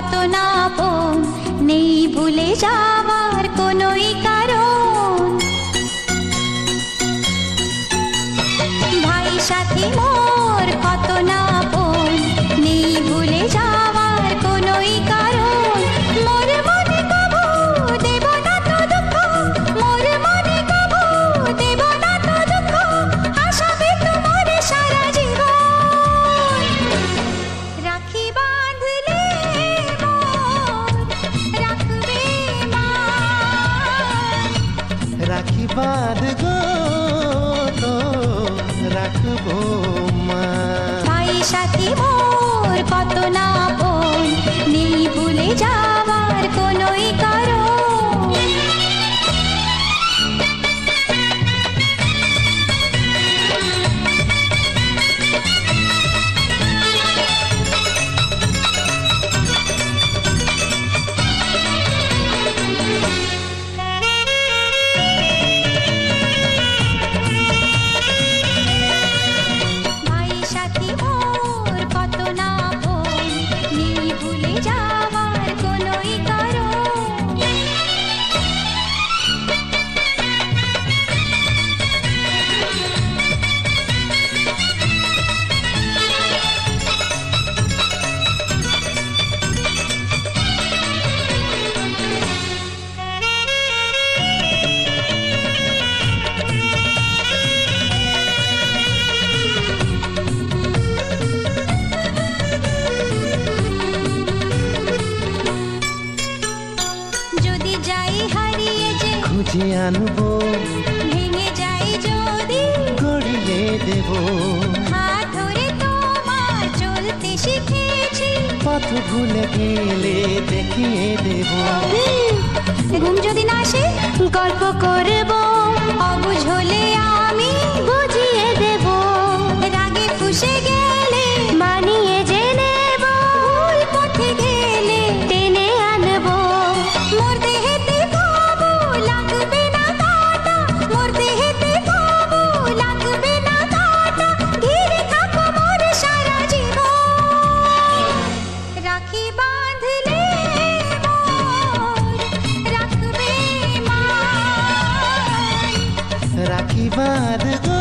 तो नापो नहीं भूले जावा। বাদ গো রাখব মা। সাথী খুঁজে আনব। ভেঙে যাই যদি গড়িয়ে দেব। হাত ধরে তোমার চলতে শিখেছি। পথ ভুলে গেলে দেখিয়ে দেব। ঘুম যদি না আসে গল্প করব। অবুঝ আমি আমি की बात हो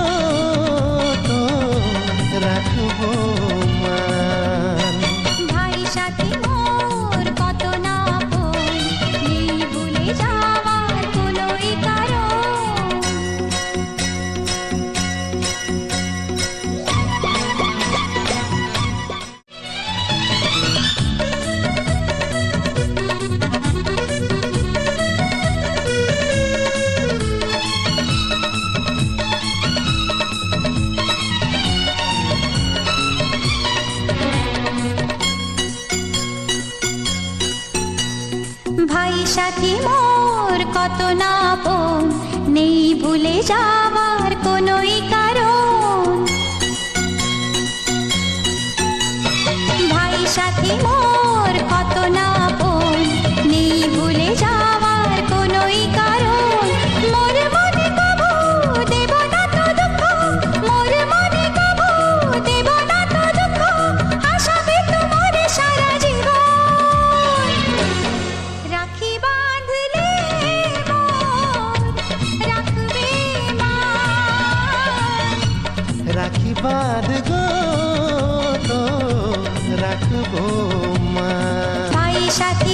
গেছি মোর কত না নেই ভুলে যা বাঁধব রাখব মা। সাথী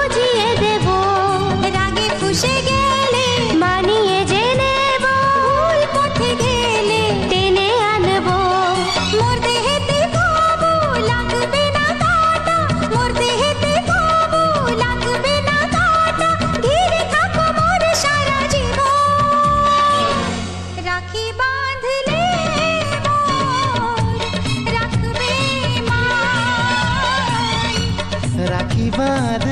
याद